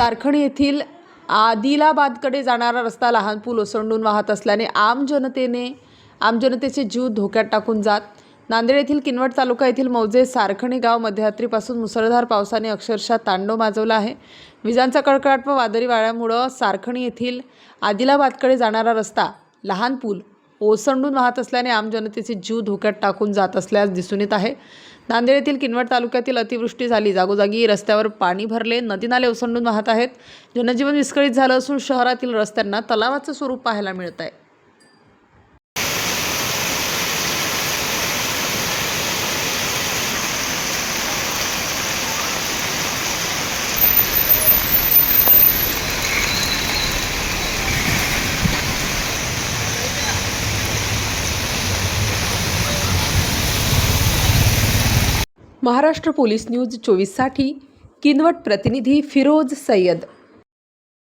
सारखणी येथील आदिलाबादकडे जाणारा रस्ता लहान पूल ओसंडून वाहत असल्याने आम जनतेने आम जनतेचे जीव धोक्यात टाकून जात. नांदेड येथील किनवट तालुका येथील मौजे सारखणी गाव मध्यरात्रीपासून मुसळधार पावसाने अक्षरशः तांडव माजवला आहे. विजांचा कडकडाट व वादळी वाऱ्यामुळं सारखणी येथील आदिलाबादकडे जाणारा रस्ता लहान पूल ओसंडून वाहत असल्याने आम जनतेचे जीव धोक्यात टाकून जात असल्यास दिसून येत आहे. नांदेड येथील किनवट तालुक्यातील अतिवृष्टी झाली. जागोजागी रस्त्यावर पाणी भरले. नदी नाले ओसंडून वाहत आहेत. जनजीवन विस्कळीत झालं असून शहरातील रस्त्यांना तलावाचं स्वरूप पाहायला मिळत आहे. महाराष्ट्र पोलीस न्यूज चोवीससाठी किनवट प्रतिनिधी फिरोज सय्यद.